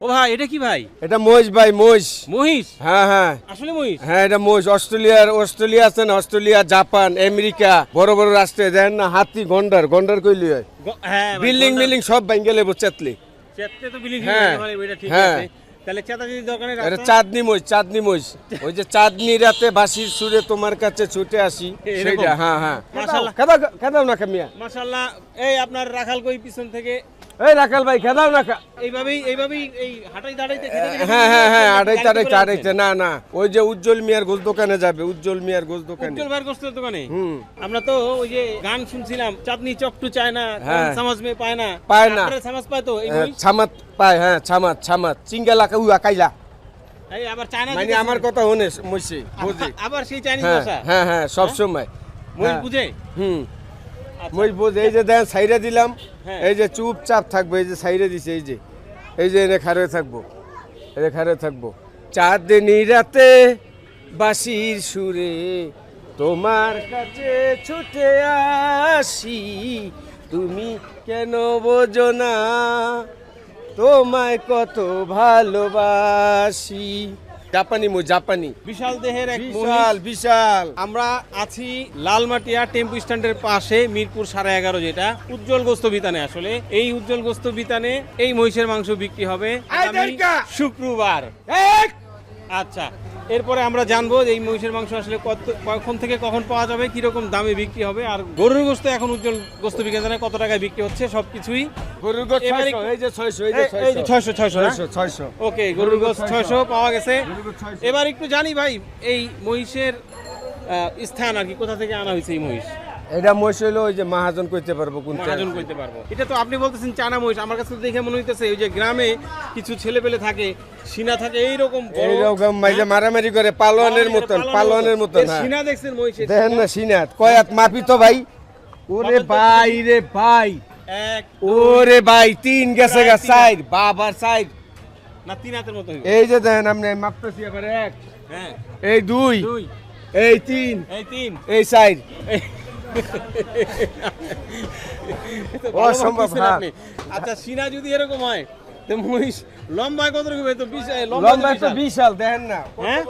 ও ভাই এটা কি ভাই? এটা মহিষ ভাই মহিষ। মহিষ? হ্যাঁ হ্যাঁ। আসলে মহিষ? হ্যাঁ এটা মহিষ। অস্ট্রেলিয়ার অস্ট্রেলিয়া অস্ট্রেলিয়া জাপান আমেরিকা বড় বড় রাষ্ট্রে। দেন না হাতি গন্ডার গন্ডার কইলি হয়। হ্যাঁ বিল্ডিং বিল্ডিং সব ভাঙ্গে লেবো চেতলি। তো হ্যাঁ, হ্যাঁ। তাহলে এটা চাঁদনি মহিষ চাঁদনি মহিষ। ওই যে চাঁদনি রাতে বাঁশির সুরে তোমার কাছে ছুটে আসি? হ্যাঁ হ্যাঁ। মাশাআল্লাহ। না কামিয়া মাশাআল্লাহ এই আপনার রাখাল কই পিছন থেকে? এই রাখাল ভাই খেদাও না এইভাবেই এইভাবেই এই হাঁটাই দাঁড়াইতে হ্যাঁ হ্যাঁ হ্যাঁ আড়াইতে আড়াইতে আড়াইতে না না। ওই যে উজ্জ্বল মিয়ার গোস দোকানে যাবে উজ্জ্বল মিয়ার গোস দোকানে। উজ্জ্বল ভাইয়ের গোস্তের দোকানে? হুম। আমরা তো ওই যে গান শুনছিলাম চাঁদনি চকটু চায় না হ্যাঁ। সমাজ মে পায় না পায় না। সমাজ পায় তো এই হ্যাঁ, ছামাত পায় হ্যাঁ ছামাত ছামাত চিঙ্গালা উয়া কাইলা। আবার চায়না মানে আমার কথা হনে মইছে বুঝি? আবার- সেই চাইনিজ হ্যাঁ ভাষা? হ্যাঁ হ্যাঁ সব সময়। হ্যাঁ। বুঝে? হুম। মই বুঝ এই যে দেন সাইরে দিলাম হ্যাঁ। এই যে চুপচাপ থাকব এই যে সাইরে দিছে এই যে। এই যে এনে খারে থাকব এনে খারে থাকব। চাঁদনি রাতে বাঁশির সুরে তোমার কাছে ছুটে আসি। তুমি কেন বোঝো না? তোমায় কত ভালোবাসি। জাপানি মো জাপানি। বিশাল দেহের এক বিশাল বিশাল। আমরা আছি লালমাটিয়া টেম্পু স্ট্যান্ডের পাশে মিরপুর সাড়ে এগারো যেটা। উজ্জ্বল গোস্ত বিতানে আসলে। এই উজ্জ্বল গোস্ত বিতানে এই মহিষের মাংস বিক্রি হবে শুক্রবার। আচ্ছা। এরপরে আমরা জানব যে এই মহিষের মাংস আসলে কত কখন থেকে কখন পাওয়া যাবে কীরকম দামে বিক্রি হবে আর গরুর গোস্ত এখন উজ্জ্বল গোস্ত বিজ্ঞানে কত টাকায় বিক্রি হচ্ছে সবকিছুই গরুর গোছ এবারে- 600, এই যে 600 এই যে এই- এই যে 600 600 না? 600 600 ওকে গরুর গোস্ত ছয়শো পাওয়া গেছে। গরুর গোশত 600 এবার একটু জানি ভাই এই মহিষের স্থান আর কি কোথা থেকে আনা হয়েছে এই মহিষ? এটা মহিষ হইল ওই যে মহাজন কইতে পারব কোনটা মহাজন করতে পারব। এটা তো আপনি বলতেছেন চানা মহিষ আমার কাছে দেখে মনে হইতেছে ওই যে গ্রামে কিছু ছেলে পেলে থাকে সিনা থাকে এইরকম এইরকম মাইজে মারামারি করে পালোয়ানের মতন পালোয়ানের মতন। হ্যাঁ। সিনা দেখছেন মহিষ দেখেন না সিনাত কয়াত মাপি তো ভাই। ওরে ভাই রে ভাই। এক ওরে ভাই তিন গেছে গা সাইড বাবার সাইড। না তিন হাতের মতো এই যে দেখেন আপনি মাপতেছি এবার এক হ্যাঁ। এই দুই দুই। এই তিন এই তিন। এই সাইড। অসম্ভব। আপনি। আচ্ছা সিনা যদি এরকম হয় তো মহিষ লম্বায় কত রকম? তো বিশাল তো বিশাল। দেখেন না। হ্যাঁ?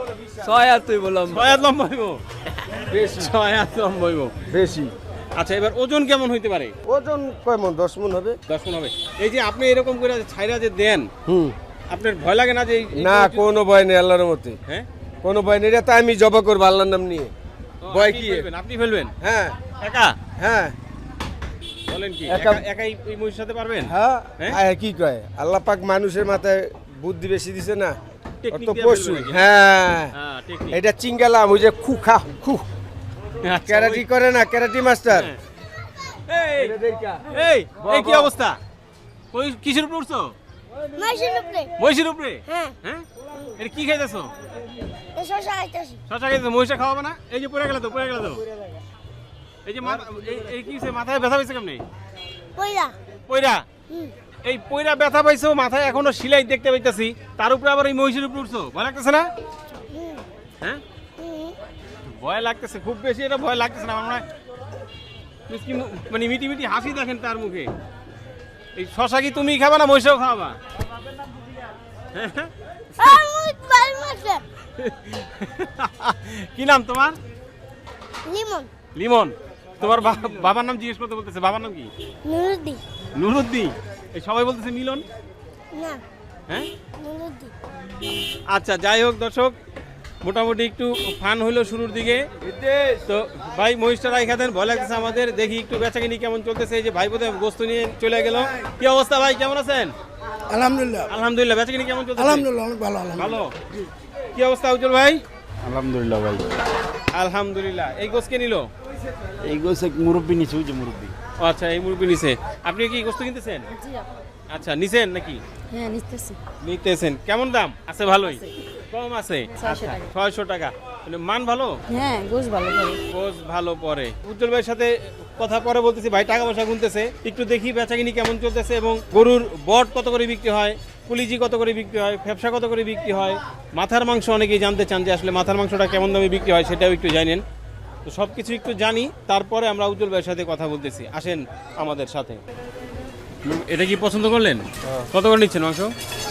ছয় তুই বললাম ছয় হাত লম্বা হইব? বেশি। ছয় হাত লম্বা হইব। বেশি। আচ্ছা এবার ওজন কেমন হইতে পারে? ওজন কয় মন? দশ মন হবে। দশ মণ হবে। এই যে আপনি এরকম করে ছাইরা যে দেন হুম। আপনার ভয় লাগে না যে না কোনো ভয় নেই আল্লাহর মতে। হ্যাঁ? কোনো ভয় নেই। এটা তো আমি জবা করব আল্লাহর নাম নিয়ে। ভয় কি? আপনি ফেলবেন? হ্যাঁ। একা? হ্যাঁ। বলেন কি একা- একা- একাই এই মহিষ সাথে পারবেন? হ্যাঁ। হ্যাঁ? কি কয়? আল্লাহ পাক মানুষের মাথায় বুদ্ধি বেশি দিছে না? দিয়ে পশু। হ্যাঁ। হ্যাঁ। এটা চিঙ্গালাম ওই যে খু খা খু। আচ্ছা, ক্যারাটি করে না ক্যারাটি মাস্টার? হ্যাঁ। এই কি অবস্থা? কিসের উপরে উঠছো? মাসের উপরে মহিষের উপরে। হ্যাঁ। হ্যাঁ? এটা কি খাইতেছো? শশা খাইতেছি। শশা খাইতেছো? মহিষা খাওয়াবে না? এই যে পড়ে গেল তো পড়ে গেল তো। এই যে মাথা এই- কি মাথায় ব্যথা পাইছে কেমনি? পয়রা এই পয়রা ব্যথা পাইছো মাথায় এখনও সিলাই দেখতে পাইতাছি। তার উপরে আবার এই মহিষের উপরে উঠছো? ভয় লাগতেছে না? হ্যাঁ? ভয় লাগতেছে খুব বেশি এটা ভয় লাগতেছে না আমার মানে মিটি মিটি হাসি দেখেন তার মুখে। এই শশা কি তুমি খাবা না মহিষাও হ্যাঁ? আমি কি নাম তোমার? লিমন। লিমন। তোমার বাবার নাম জিজ্ঞেস করতে বলতেছে। বাবার নাম কি? নুরুদ্দি। নুরুদ্দিন এই সবাই বলতেছে মিলন? না। হ্যাঁ? আচ্ছা যাই হোক দর্শক মোটামুটি একটু ফান হইল শুরুর দিকে। তো ভাই মহিষটা রাইখা দেন ভয় লাগতেছে আমাদের। দেখি একটু বেচাকিনি কেমন চলতেছে। এই যে ভাই বোধহয় গোস্ত নিয়ে চলে গেল। কি অবস্থা ভাই কেমন আছেন? আলহামদুলিল্লাহ। আলহামদুলিল্লাহ বেচাকিনি কেমন চলতেছে? আলহামদুলিল্লাহ অনেক ভালো ভালো? কি অবস্থা উজ্জ্বল ভাই? আলহামদুলিল্লাহ ভাই আলহামদুলিল্লাহ। এই গোস্ত কে নিল? এই গোছে মুরব্বী নিচে ওই যে মুরব্বী। ও আচ্ছা এই মুরগি নিছে। আপনি কি গোস্ত কিনতেছেন? আচ্ছা নিছেন নাকি? হ্যাঁ নিতেছি। নিতেছেন। কেমন দাম? আছে ভালোই। কম আছে? আচ্ছা ছয়শো টাকা। মানে মান ভালো? হ্যাঁ গোস ভালো করে। ভালো পরে। উজ্জ্বল ভাইয়ের সাথে কথা পরে বলতেছি ভাই টাকা পয়সা গুনতেছে। একটু দেখি বেচাকিনি কেমন চলতেছে এবং গরুর বট কত করে বিক্রি হয় কুলিজি কত করে বিক্রি হয় ফ্যাপসা কত করে বিক্রি হয়। মাথার মাংস অনেকেই জানতে চান যে আসলে মাথার মাংসটা কেমন দামে বিক্রি হয় সেটাও একটু জানেন। তো সব কিছু একটু জানি তারপরে আমরা উজ্জ্বল ভাইয়ের সাথে কথা বলতেছি। আসেন আমাদের সাথে। এটা কি পছন্দ করলেন? কত করে নিচ্ছেন মাংস?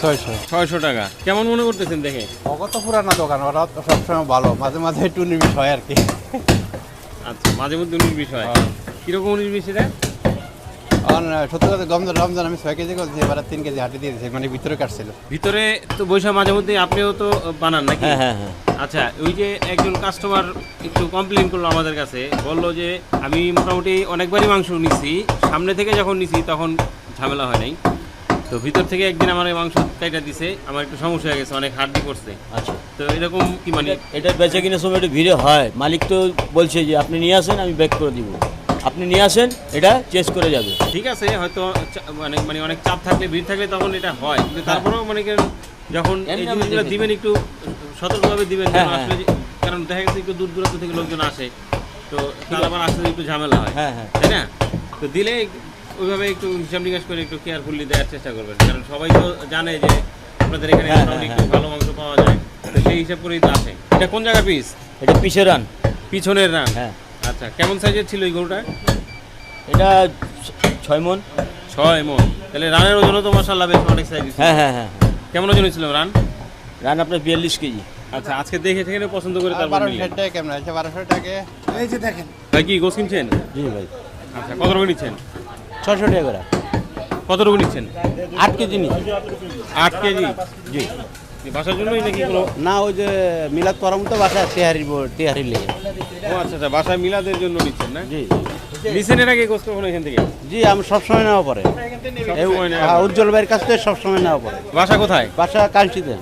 ছয়শো। ছয়শো টাকা। কেমন মনে করতেছেন দেখে? পুরানো দোকান ওরা তো সবসময় ভালো। মাঝে মাঝে একটু হয় আর কি। আচ্ছা মাঝে মধ্যে উনিশ হয়। কীরকম এটা? সত্যি কথা রমজান রমজান আমি ছয় কেজি করছি এবার তিন কেজি হাঁটি দিয়ে দিয়েছি মানে ভিতরে কাটছিল। ভিতরে তো বৈশাখ মাঝে মধ্যে আপনিও তো বানান নাকি? হ্যাঁ হ্যাঁ হ্যাঁ। আচ্ছা ওই যে একজন কাস্টমার একটু কমপ্লেন করল আমাদের কাছে বলল যে আমি মোটামুটি অনেকবারই মাংস নিছি সামনে থেকে যখন নিছি তখন ঝামেলা হয় নাই। তো ভিতর থেকে একদিন আমার এই মাংস কাইটা দিছে আমার একটু সমস্যা হয়ে গেছে অনেক হাড্ডি করছে আচ্ছা। তো এরকম কি মানে এটা বেচা কিনার সময় একটু ভিড়ে হয়। মালিক তো বলছে যে আপনি নিয়ে আসেন আমি ব্যাক করে দিব। আপনি নিয়ে আসেন এটা চেস করে যাবে। ঠিক আছে হয়তো মানে মানে অনেক চাপ থাকলে ভিড় থাকলে তখন এটা হয়। কিন্তু তারপরেও মানে যখন এই জিনিসগুলো দিবেন একটু সতর্কভাবে দিবেন যেন হ্যাঁ, কারণ দেখা গেছে একটু দূর দূরান্ত থেকে লোকজন আসে। তো তার আবার আসতে একটু ঝামেলা হয়। হ্যাঁ হ্যাঁ। তাই না? তো দিলে ওইভাবে একটু হিসাব নিকাশ করে একটু কেয়ারফুলি দেওয়ার চেষ্টা করবেন। কারণ সবাই তো জানে যে আপনাদের এখানে হ্যাঁ, হ্যাঁ, একটু ভালো মাংস পাওয়া যায়। তো সেই হিসাব করেই তো আসে এটা কোন জায়গার পিস এটা পিসে রান। পিছনের রান? হ্যাঁ। আচ্ছা কেমন সাইজের ছিল এই গরুটা? এটা ছয় মন। ছয় মন। তাহলে রানের ওজনও তো মশাল্লা বেশ অনেক সাইজ হ্যাঁ হ্যাঁ হ্যাঁ। কেমন ওজন ছিল রান? রান আপনার বিয়াল্লিশ কেজি। আচ্ছা আজকে দেখে সেখানে পছন্দ করে তারপর বারোশো। টাকা কেমন আছে বারোশো টাকা। এই যে দেখেন। ভাই কি গোস কিনছেন? জি ভাই। আচ্ছা কত রকম নিচ্ছেন? ছশো টাকা করে। কত রকম নিচ্ছেন? আট কেজি নি আট কেজি? জি। বাসার জন্যই নাকি কোনো না ওই যে মিলাদ করার মতো বাসা তেহারি তেহারি লেগে। ও আচ্ছা আচ্ছা বাসায় মিলাদের জন্য নিচ্ছেন না? জি। নিচ্ছেন এর আগে কখনো এখান থেকে? জি আমি সবসময় নেওয়া পরে। উজ্জ্বল ভাইয়ের কাছ থেকে সবসময় নেওয়া পরে। বাসা কোথায়? বাসা কালচিতে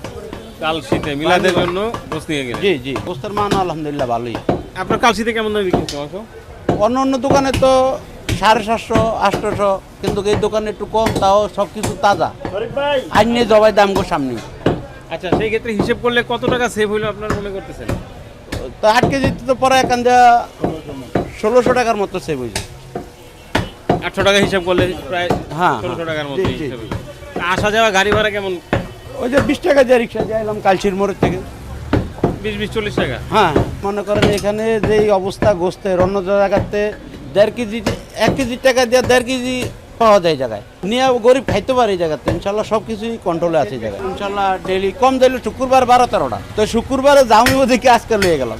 কালশিতে মিলাদের জন্য গোস নিয়ে গেলেন? জি জি পোস্তার মান আলহামদুলিল্লাহ ভালোই। আপনার কালশিতে কেমন দামে বিক্রি হচ্ছে অন্য অন্য দোকানে তো সাড়ে সাতশো আটশোশো কিন্তু এই দোকানে একটু কম তাও সব কিছু তাজা। আইনে জবাই দাম গো সামনে। আচ্ছা সেই ক্ষেত্রে হিসেব করলে কত টাকা সেভ হইল আপনার মনে করতেছেন? তো আট কেজি তো পরে এখান যা ষোলোশো টাকার মতো সেভ হয়েছে আটশো টাকা হিসাব করলে প্রায় হ্যাঁ, ষোলোশো হ্যাঁ। টাকার মতো জি, জি, হিসাবে আসা যাওয়া গাড়ি ভাড়া কেমন? ওই যে বিশ টাকা দিয়ে রিক্সা দিয়ে এলাম কালচির মোড়ের থেকে। বিশ বিশ চল্লিশ টাকা? হ্যাঁ মনে করেন এখানে যেই অবস্থা গোস্তের অন্য জায়গাতে দেড় কেজি এক কেজি টাকা দিয়ে দেড় কেজি পাওয়া যায় এই জায়গায়। নিয়ে গরিব খাইতে পারে এই জায়গাতে। ইনশাল্লাহ সব কিছুই কন্ট্রোলে আছে এই জায়গায়। ইনশাল্লাহ ডেলি কম দিলে শুক্রবার বারো তেরোটা তো শুক্রবারে দামি ওদিকে আজকে লয়ে গেলাম।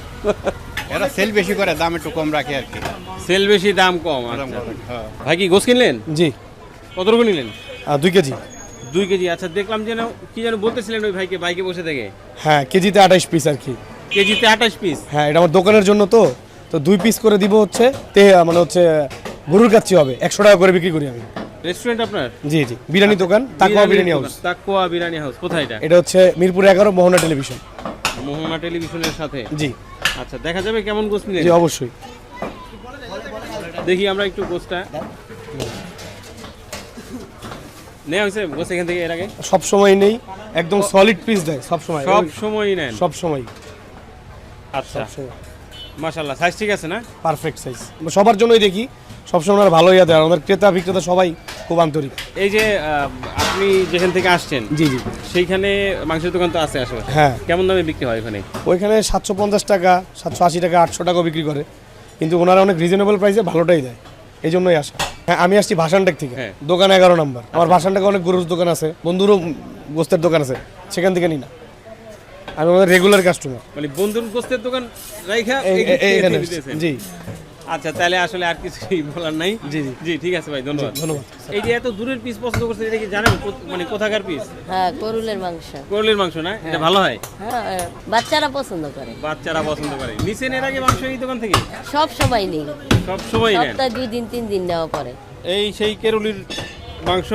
এরা সেল বেশি করে দাম একটু কম রাখে আর কি। সেল বেশি দাম কম আচ্ছা। ভাই কি গোস কিনলেন? জি। কত রকম নিলেন? দুই কেজি। দুই কেজি আচ্ছা দেখলাম যেন কি যেন বলতেছিলেন ওই ভাইকে বাইকে বসে থেকে। হ্যাঁ কেজিতে আঠাইশ পিস আর কি। কেজিতে আঠাশ পিস হ্যাঁ এটা আমার দোকানের জন্য তো। তো দুই পিস করে দিব হচ্ছে তে মানে হচ্ছে গরুর কাচ্ছি হবে। একশো টাকা করে বিক্রি করি আমি। রেস্টুরেন্ট আপনার? জি জি। বিরিয়ানি দোকান তাকুয়া বিরিয়ানি হাউস তাকুয়া বিরিয়ানি হাউস কোথায় এটা? এটা হচ্ছে মিরপুর এগারো মোহনা টেলিভিশন। মোহনা টেলিভিশনের সাথে? জি। আচ্ছা দেখা যাবে কেমন গোস নিলেন জি অবশ্যই। দেখি আমরা একটু গোসটা নেওয়া হয়েছে গোস এখান থেকে এর আগে? সব সময় নেই একদম সলিড পিস দেয় সব সময়। সব সময়ই নেন? সব সময়। আচ্ছা। মাশাল্লাহ সাইজ ঠিক আছে না? পারফেক্ট সাইজ সবার জন্যই দেখি সবসময় ওনারা ভালোই দেয়। আর আমাদের ক্রেতা বিক্রেতা সবাই খুব আন্তরিক। এই যে আপনি যেখান থেকে আসছেন জি জি। সেইখানে মাংসের দোকান তো আছে আসলে হ্যাঁ। কেমন দামে বিক্রি হয় ওখানে? ওইখানে সাতশো পঞ্চাশ টাকা সাতশো আশি টাকা আটশো টাকাও বিক্রি করে। কিন্তু ওনারা অনেক রিজনেবল প্রাইসে ভালোটাই দেয়। এই জন্যই আসা। হ্যাঁ আমি আসছি ভাসানটেক থেকে। হ্যাঁ। দোকান এগারো নাম্বার। আমার ভাসানটেকে অনেক গরুর দোকান আছে। বন্ধুরও গোস্তের দোকান আছে। সেখান থেকে নিই না। আমি আমাদের রেগুলার কাস্টমার মানে বন্ধুর গোস্তের দোকান রাইখা এখানে জি। আচ্ছা তাহলে আসলে আর কিছুই বলার নাই। জি, জি। জি ঠিক আছে ভাই ধন্যবাদ। ধন্যবাদ। এই যে এত দূরের পিস পছন্দ করছেন এটা কি জানেন? মানে কোথাকার পিস হ্যাঁ করুলের মাংস। করলের মাংস না? এটা ভালো হয়? হ্যাঁ বাচ্চারা পছন্দ করে। বাচ্চারা পছন্দ করে। নিছেন এর আগে মাংস এই দোকান থেকে? সব সময় নেই। সব সময় নেন? সপ্তাহে দুই দিন তিন দিন নেওয়া পরে এই সেই কেরুলির মাংস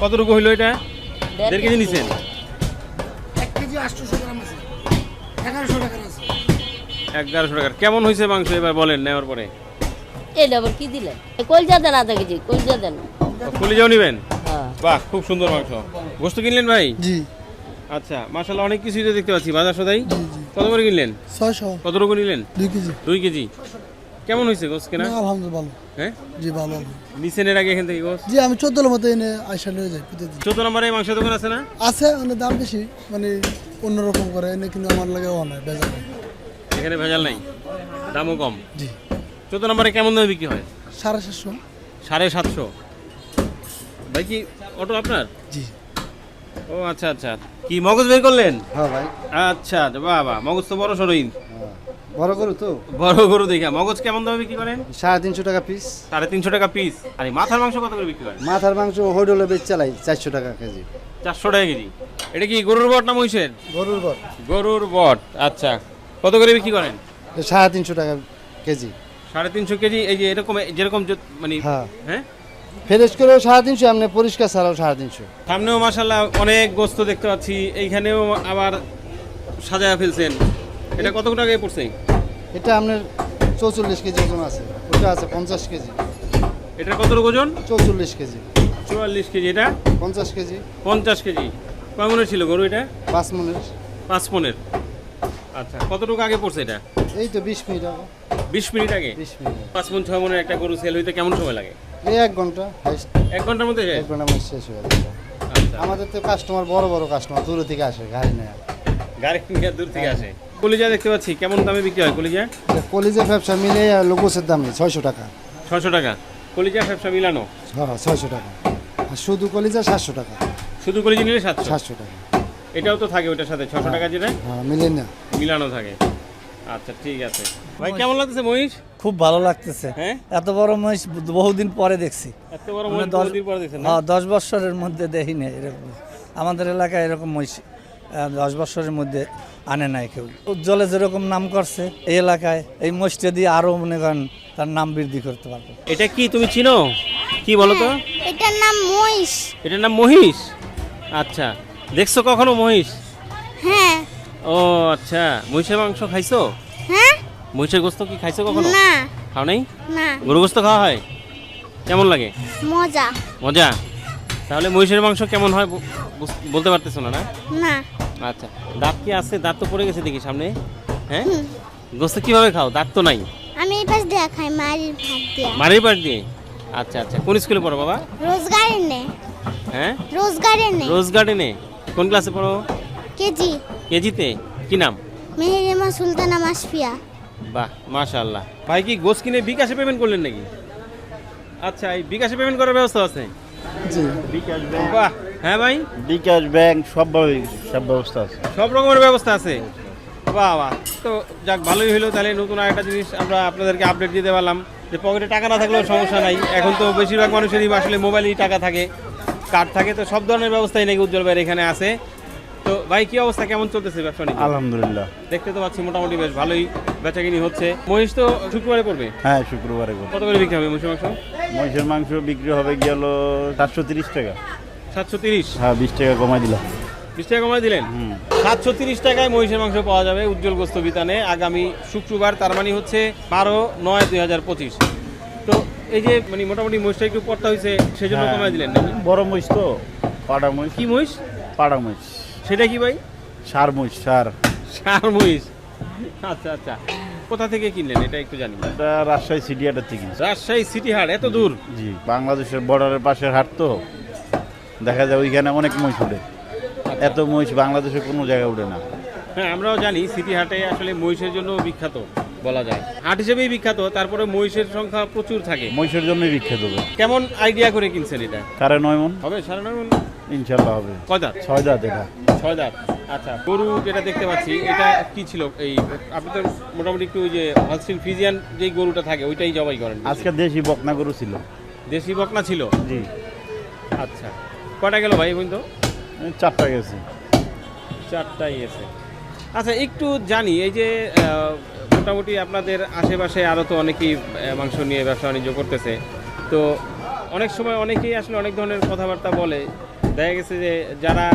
কতটুকু হইল এটা? দেড় কেজি নিছেন? এক কেজি আটশোশো গ্রাম আছে এগারোশো টাকার। কেমন হয়েছে মাংস এবার বলেন নেওয়ার পরে? এই আবার কি দিলেন? এ, কলজা দেন আধা কেজি কলজা দেন। ফুলি যাও নিবেন? হ্যাঁ। বাহ খুব সুন্দর মাংস। গোস্ত কিনলেন ভাই? জি। আচ্ছা মাসাল্লাহ অনেক কিছুই তো দেখতে পাচ্ছি বাজার সদাই? কত করে কিনলেন? ছয়শো। কত রকম নিলেন? দুই কেজি। দুই কেজি। কেমন হয়েছে গোস কেনা? আলহামদুলিল্লাহ ভালো। হ্যাঁ? জি ভালো নিছেন এর আগে এখান থেকে গোস? জি আমি চোদ্দ মতো এনে আইসা নিয়ে যাই প্রতিদিন চোদ্দ নম্বরে মাংস দোকান আছে না? আছে মানে দাম বেশি মানে অন্যরকম করে এনে কিন্তু আমার লাগে বেজার নেই। এখানে ভেজাল নাই? দামও কম? জি। চোদ্দ নম্বরে কেমন দামে বিক্রি হয়? সাড়ে সাতশো। সাড়ে সাতশো। ভাই কি অটো আপনার? জি। ও আচ্ছা আচ্ছা। কি মগজ বের করলেন? হ্যাঁ ভাই। আচ্ছা বাহ বাহ মগজ তো বড় সরই বড় গরু তো। বড় গরু দেখা। মগজ কেমন দামে বিক্রি করেন? সাড়ে তিনশো টাকা পিস সাড়ে তিনশো টাকা পিস আর মাথার মাংস কত করে বিক্রি করেন? মাথার মাংস হোডলে বেচ চালাই চারশো টাকা কেজি। চারশো টাকা কেজি। এটা কি গরুর বট না মহিষের? গরুর বর গরুর বট আচ্ছা। কত করে বিক্রি করেন? সাড়ে তিনশো টাকা কেজি। সাড়ে তিনশো কেজি এই যে এরকম যেরকম মানে হ্যাঁ। হ্যাঁ? ফ্রেশ করেও সাড়ে তিনশো এমনি পরিষ্কার ছাড়াও সাড়ে তিনশো। সামনেও মাসাল্লাহ অনেক গোস্ত দেখতে পাচ্ছি। এইখানেও আবার সাজায় ফেলছেন। এটা কত টাকায় পড়ছে? এটা আপনার চৌচল্লিশ কেজি ওজন আছে। ওটা আছে পঞ্চাশ কেজি। এটা কত ওজন? চৌচল্লিশ কেজি। চুয়াল্লিশ কেজি এটা? পঞ্চাশ কেজি। পঞ্চাশ কেজি। কয় মনের ছিল গরু এটা? পাঁচ মনের। পাঁচ মনের। আচ্ছা কতটুকু আগে পড়ছে এটা? এই তো বিশ মিনিট হবে বিশ মিনিট আগে? বিশ মিনিট পাঁচ মন ছয় মনের একটা গরু সেল হইতে কেমন সময় লাগে? এই এক ঘণ্টা। এক ঘণ্টার মধ্যে এক ঘণ্টা আমার শেষ হয়ে যাবে। আচ্ছা। আমাদের তো কাস্টমার বড় বড় কাস্টমার দূর থেকে আসে গাড়ি নেয়। গাড়ি নিয়ে দূর থেকে আসে। কলিজা দেখতে পাচ্ছি কেমন দামে বিক্রি হয় কলিজা? কলিজা ব্যবসা মিলে লোকসের দাম নেই ছয়শো টাকা। ছশো টাকা। কলিজা ব্যবসা মিলানো? হ্যাঁ ছয়শো টাকা। আর শুধু কলিজা সাতশো টাকা। শুধু কলিজা নিলে সাতশো? সাতশো টাকা। এটাও তো থাকে ওইটার সাথে ছশো টাকা যেটা? হ্যাঁ মিলে না। মিলানো থাকে। আচ্ছা ঠিক আছে। ভাই কেমন লাগতেছে মহিষ? খুব ভালো লাগতেছে। হ্যাঁ? এত বড় মহিষ বহুদিন পরে দেখছি। এত বড় মানে মহিষ দশ- বহুদিন পরে দেখছেন না? হ্যাঁ দশ বছরের মধ্যে দেখি না এরকম। আমাদের এলাকায় এরকম মহিষ দশ বছরের মধ্যে আনে নাই কেউ। উজ্জ্বলে যেরকম নাম করছে এই এলাকায় এই মহিষটা দিয়ে আরও মনে করেন তার নাম বৃদ্ধি করতে পারবে। এটা কি তুমি চিনো? কি বলো তো? এটার নাম মহিষ। এটার নাম মহিষ? আচ্ছা। দেখছ কখনো মহিষ? হ্যাঁ। ও আচ্ছা। মহিষের মাংস খাইছো? হ্যাঁ। মহিষের গোস্ত কি খাইছো কখনো? না। খাও নাই? না। গরু গোস্ত খাওয়া হয়? কেমন লাগে? মজা। মজা। তাহলে মহিষের মাংস কেমন হয় বলতে পারতেছো না না? না। আচ্ছা দাঁত কি আছে? দাঁত তো পড়ে গেছে দেখি সামনে। হ্যাঁ? গোস্ত কীভাবে খাও? দাঁত তো নাই। আমি এই পাশ দিয়ে খাই মারির ভাত দিয়া। মারির পাট দিয়ে? আচ্ছা আচ্ছা। কোন স্কুলে পড়ো বাবা? রোজগারে নে। হ্যাঁ? রোজগারে নে। রোজ গার্ডেনে কোন ক্লাসে পড়ো? কেজি। কেজিতে? কি নাম? মেহেরিমা সুলতানা মাসফিয়া। বাহ মাশাআল্লাহ। ভাই কি গোস কিনে বিকাশে পেমেন্ট করলেন নাকি? আচ্ছা এই বিকাশে পেমেন্ট করার ব্যবস্থা আছে? জি। বিকাশ বাহ হ্যাঁ ভাই? বিকাশ ব্যাংক সব সব ব্যবস্থা আছে। সব রকমের ব্যবস্থা আছে? বাহ তো যাক ভালোই হলো। তাহলে নতুন আরেকটা জিনিস আমরা আপনাদেরকে আপডেট দিতে পারলাম যে পকেটে টাকা না থাকলেও সমস্যা নাই। এখন তো বেশিরভাগ মানুষেরই আসলে মোবাইলেই টাকা থাকে কার্ড থাকে তো সব ধরনের ব্যবস্থাই নাকি উজ্জ্বল ভাইয়ের এখানে আছে। তো ভাই কি অবস্থা? কেমন চলতেছে ব্যবসা নিয়ে? আলহামদুলিল্লাহ। দেখতে তো পাচ্ছি মোটামুটি বেশ ভালোই বেচাকিনি হচ্ছে। মহিষ তো শুক্রবারে পড়বে? হ্যাঁ শুক্রবারে করব কত করে বিক্রি হবে মহিষের মাংস? মহিষের মাংস বিক্রি হবে গেল চারশো তিরিশ টাকা। সাতশো তিরিশ। হ্যাঁ বিশ টাকা কমাই দিলাম। বিশ টাকা কমায় দিলেন? হুম। সাতশো তিরিশ টাকায় মহিষের মাংস পাওয়া যাবে উজ্জ্বল গোস্ত বিতানে আগামী শুক্রবার তার মানে হচ্ছে বারো নয় দুই হাজার পঁচিশ। তো এই যে মানে মোটামুটি মহিষটা একটু পড়তা হয়েছে সেজন্য হ্যাঁ। কমায় দিলেন নাকি? বড় মহিষ তো পাড়া মহিষ। কি মহিষ? পাড়া মহিষ। সেটা কি ভাই? সার মহিষ সার। সার মহিষ। আচ্ছা আচ্ছা। কোথা থেকে কিনলেন? এটা একটু জানি। এটা রাজশাহী সিটিয়াটার থেকে। রাজশাহী সিটি হাট এত দূর? জি বাংলাদেশের বর্ডারের পাশের হাট তো। দেখা যায় ওইখানে অনেক মহিষ উঠে এত মহিষ বাংলাদেশে কোনো জায়গায় উঠে না। হ্যাঁ আমরাও জানি সিটি হাটে আসলে মহিষের জন্য বিখ্যাত বলা যায়। হাট হিসেবেই বিখ্যাত তারপরে মহিষের সংখ্যা প্রচুর থাকে। মহিষের জন্যই বিখ্যাত কেমন আইডিয়া করে কিনছেন এটা? সাড়ে নয় মন। হবে সাড়ে নয় মণ? ইনশাল্লাহ হবে। কয় দাঁত? ছয় দাঁত এটা। ছয় দাঁত। আচ্ছা গরু যেটা দেখতে পাচ্ছি এটা কি ছিল? এই আপনি তো মোটামুটি একটু ওই যে হলস্টিন ফিজিয়ান যে গরুটা থাকে ওইটাই জবাই করেন। আজকে দেশি বকনা গরু ছিল। দেশি বকনা ছিল? জি। আচ্ছা। কটা গেল ভাই বলতো এই চারটা গেছে। চারটাই এসে আচ্ছা একটু জানি এই যে মোটামুটি আপনাদের আশেপাশে আরও তো অনেকেই মাংস নিয়ে ব্যবসা বাণিজ্য করতেছে। তো অনেক সময় অনেকেই আসলে অনেক ধরনের কথাবার্তা বলে। দেখা গেছে যে যারা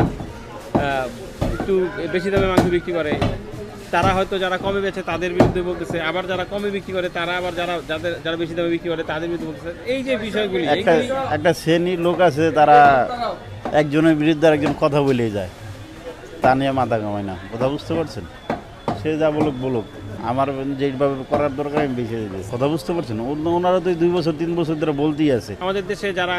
একটু বেশি দামে মাংস বিক্রি করে তারা হয়তো যারা কমে বেছে তাদের বিরুদ্ধে বলতেছে আবার যারা কমে বিক্রি করে তারা আবার যারা যাদের যারা বেশি দামে বিক্রি করে তাদের বিরুদ্ধে বলতেছে। এই যে বিষয়গুলি একটা একটা শ্রেণির লোক আছে তারা একজনের বিরুদ্ধে একজন কথা বলেই যায়। তা নিয়ে মাথা কামায় না। কথা বুঝতে পারছেন? সে যা বলুক বলুক। আমার যেভাবে করার দরকার আমি বেছে দিতে কথা বুঝতে পারছেন? ওনারা তো দুই বছর তিন বছর ধরে বলতেই আছে। আমাদের দেশে যারা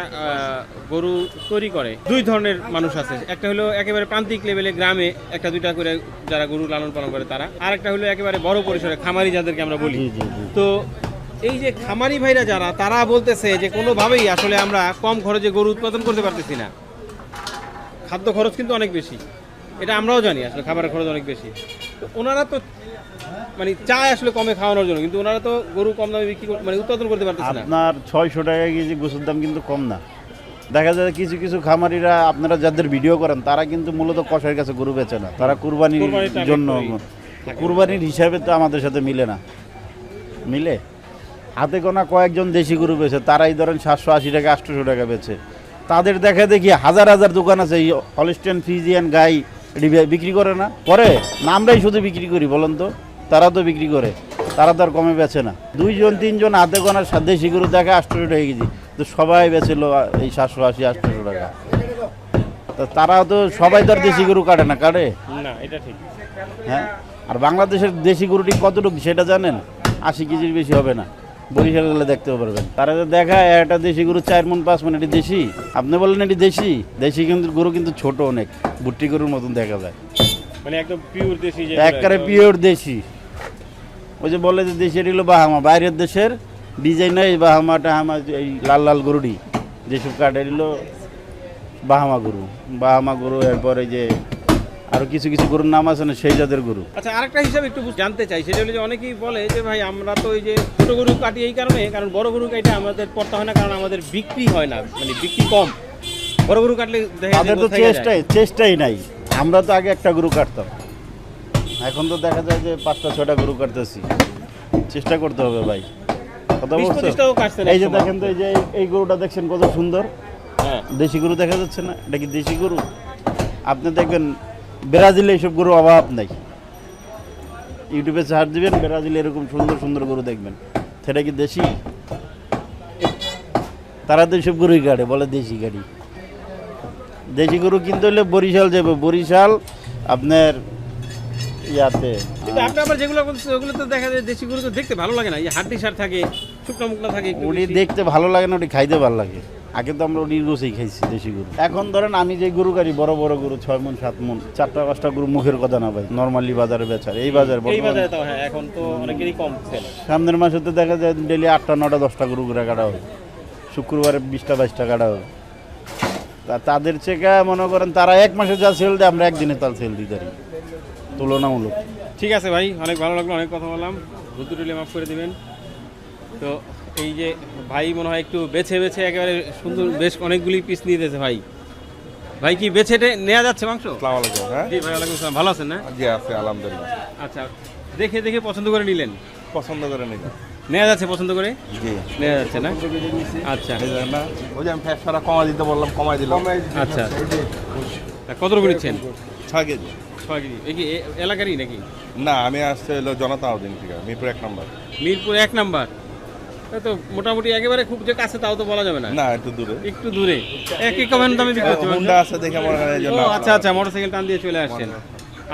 গরু তৈরি করে দুই ধরনের মানুষ আছে। একটা হলো একেবারে প্রান্তিক লেভেলে গ্রামে একটা দুইটা করে যারা গরু লালন পালন করে তারা। আর একটা হলো একেবারে বড় পরিসরে খামারি যাদেরকে আমরা বলি। তো এই যে খামারি ভাইরা যারা তারা বলতেছে যে কোনোভাবেই আসলে আমরা কম খরচে গরু উৎপাদন করতে পারতেছি না। খাদ্য খরচ কিন্তু অনেক বেশি। এটা আমরাও জানি আসলে খাবারের খরচ অনেক বেশি। তো ওনারা তো মানে চায় আসলে কমে খাওয়ানোর জন্য কিন্তু ওনারা তো গরু কম দামে বিক্রি কর- মানে উৎপাদন করতে পারতেছে না। আপনার ছয়শো টাকা কেজি গোসের দাম কিন্তু কম না। দেখা যায় কিছু কিছু খামারিরা আপনারা যাদের ভিডিও করেন তারা কিন্তু মূলত কষার কাছে গরু বেচে না। তারা কুরবানির জন্য কুরবানির হিসাবে তো আমাদের সাথে মিলে না। মিলে? হাতে গোনা কয়েকজন দেশি গরু বেছে তারাই ধরেন সাতশো আশি টাকা আটশোশো টাকা বেছে তাদের দেখা দেখি হাজার হাজার দোকান আছে এই হলিস্টেন ফিজিয়ান গাই বিক্রি করে না। করে না আমরাই শুধু বিক্রি করি বলেন তো। তারা তো বিক্রি করে। তারা তো আর কমে বেচে না। দুইজন তিনজন হাতে গোনার দেশি গরু দেখা আটশোশো টাকা কেজি তো সবাই বেচেল এই সাতশো আশি আটশোশো টাকা। তো তারা তো সবাই তো আর দেশি গরু কাটে না কাটে? না এটা ঠিক। হ্যাঁ? আর বাংলাদেশের দেশি গরুটি কতটুকু সেটা জানেন? আশি কেজির বেশি হবে না। বরিশাল গেলে দেখতে পারবেন। তারা যে দেখায় একটা দেশি গরু চার মন পাঁচ মন এটি দেশি। আপনি বললেন এটি দেশি। দেশি কিন্তু গরু কিন্তু ছোট অনেক বুট্টি গরুর মতন দেখা যায়। মানে একদম পিওর দেশি একবারে পিওর দেশি। ওই যে বলে যে দেশি এটি হলো বাহামা। বাইরের দেশের ডিজাইন এই বাহামা টাহামা এই লাল লাল গরুটি। যেসব কাটে হলো বাহামা গরু। বাহামা গরু এরপরে যে আরও কিছু কিছু গরুর নাম আছে না সেই জাতের গরু। আচ্ছা আরেকটা হিসাবে একটু জানতে চাই সেটা হলো যে অনেকেই বলে যে ভাই আমরা তো এই যে ছোট গরু কাটি এই কারণে কারণ বড় গরু কাটে আমাদের পড়তে হয় না কারণ আমাদের বিক্রি হয় না মানে বিক্রি কম। বড় গরু কাটলে তাদের তো। চেষ্টাই চেষ্টাই নাই। আমরা তো আগে একটা গরু কাটতাম। এখন তো দেখা যায় যে পাঁচটা ছটা গরু কাটতেছি। চেষ্টা করতে হবে ভাই। কথা বলছো? এই যে দেখেন তো এই যে এই- এই গরুটা দেখছেন কত সুন্দর? হ্যাঁ। দেশি গরু দেখা যাচ্ছে না? এটা কি দেশি গরু? আপনি দেখবেন ব্রাজিলে এইসব গরু অভাব নাই। ইউটিউবে সার্চ দিবেন ব্রাজিলে এরকম সুন্দর সুন্দর গরু দেখবেন। সেটা কি দেশি? তারা তো এইসব গরুই কাটে বলে দেশি গাড়ি। দেশি গরু কিনতে হলে বরিশাল যাবে বরিশাল আপনার ইয়াতে কিন্তু আপনি আবার যেগুলো বলছেন ওগুলো তো দেখা যায় দেশি গরু তো দেখতে ভালো লাগে না। এই হাড্ডি সার থাকে শুকনো মুকনা থাকে বেশি। দেখতে ভালো লাগে না ওটি খাইতে ভালো লাগে। আগে তো আমরা ওটি গোছেই খাইছি দেশি গরু। এখন ধরেন আমি যে গরু গাড়ি বড় বড় গরু ছয় মন সাত মন চারটা পাঁচটা গরু মুখের কথা না ভাই। নর্মালি বাজারে বেচার এই বাজার এই বর্তমানে। বাজারে তো হ্যাঁ এখন তো অনেকেরই কম সামনের মাসে তো দেখা যায় ডেলি আটটা নটা দশটা গরু করে কাটা হবে শুক্রবারে বিশটা বাইশটা কাটা হবে তা তাদের চেকা মনে করেন তারা এক মাসে যা সেল দেয় আমরা একদিনে তার সেল দিতে পারি। তুলনামূলক। ঠিক আছে ভাই অনেক ভালো লাগল অনেক কথা বললাম। ভুল মাফ করে দিবেন। তো এই যে ভাই মনে হয় একটু বেছে বেছে একেবারে সুন্দর বেশ অনেকগুলি পিস নিয়ে দিয়েছে ভাই। ভাই কি বেছে টে- নেওয়া যাচ্ছে মাংস? আসসালামু আলাইকুম হ্যাঁ? জি ভাই ওয়ালাইকুম আসসালাম। ভালো আছেন না? জি আছে আলহামদুলিল্লাহ। আচ্ছা দেখে দেখে পছন্দ করে নিলেন? পছন্দ করে নিলাম। নেওয়া যাচ্ছে পছন্দ করে? জি। নেওয়া যাচ্ছে না? আচ্ছা। এই যে না ওই যে আমি ফ্যাপসারা কমাই দিতে বললাম কমাই দিলাম। আচ্ছা। কত করে নিচ্ছেন? ছয় কেজি। ছয় কেজি। এই কি এ- এলাকারই নাকি? না আমি আসছে হলো জনতা উদ্দিন থেকে মিরপুর এক নম্বর। মিরপুর এক নাম্বার। তা মোটামুটি একেবারে খুব যে কাছে তাও তো বলা যাবে না। না একটু দূরে। একটু দূরে। একই কমেন্ট দামে বিক্রি মাংস? হুন্ডা আছে দেখে মনে হয় জন্য আচ্ছা আচ্ছা মোটরসাইকেল টান দিয়ে চলে আসছেন।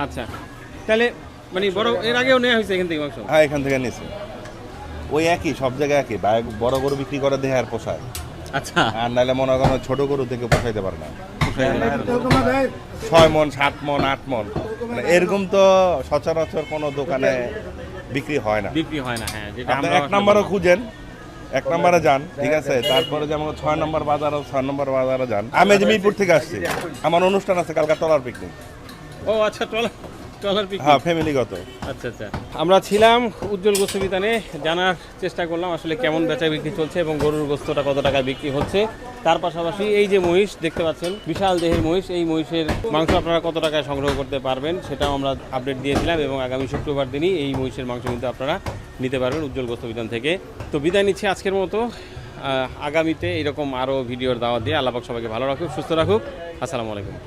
আচ্ছা। তাহলে মানে বড় এর আগেও নেওয়া হয়েছে এখান থেকে মাংস? হ্যাঁ এখান থেকে নিছি ওই একই সব জায়গায় একই। বাইক বড় গরু বিক্রি করে দেখে আর পোষায়। আচ্ছা। আর নাহলে মনে করেন ছোট গরু থেকে পোষাইতে পারে না। ছয় মন সাত মন আট মন। মানে এরকম তো সচরাচর কোনো দোকানে বিক্রি হয় না। বিক্রি হয় না হ্যাঁ যেটা এক নম্বরও খুঁজেন। এক নম্বরে যান, ঠিক আছে? তারপরে যেমন ছয় নম্বর বাজারও, ছয় নম্বর বাজারে যান। আমি মিরপুর থেকে আসছি। আমার অনুষ্ঠান আছে কালকা টলার পিকনিক ও আচ্ছা ট্রলার। ট্রলার হ্যাঁ ফ্যামিলিগত আচ্ছা আচ্ছা। আমরা ছিলাম উজ্জ্বল গোস্ত বিতানে জানার চেষ্টা করলাম আসলে কেমন বেচা বিক্রি চলছে এবং গরুর গোস্তটা কত টাকায় বিক্রি হচ্ছে। তার পাশাপাশি এই যে মহিষ দেখতে পাচ্ছেন বিশাল দেহের মহিষ এই মহিষের মাংস আপনারা কত টাকায় সংগ্রহ করতে পারবেন সেটাও আমরা আপডেট দিয়েছিলাম এবং আগামী শুক্রবার দিনই এই মহিষের মাংস কিন্তু আপনারা নিতে পারবেন উজ্জ্বল গোস্ত বিতান থেকে। তো বিদায় নিচ্ছি আজকের মতো। আগামীতে এরকম আরও ভিডিওর দাওয়াত দিয়ে আল্লাপাক সবাইকে ভালো রাখুক সুস্থ রাখুক। আসসালামু আলাইকুম।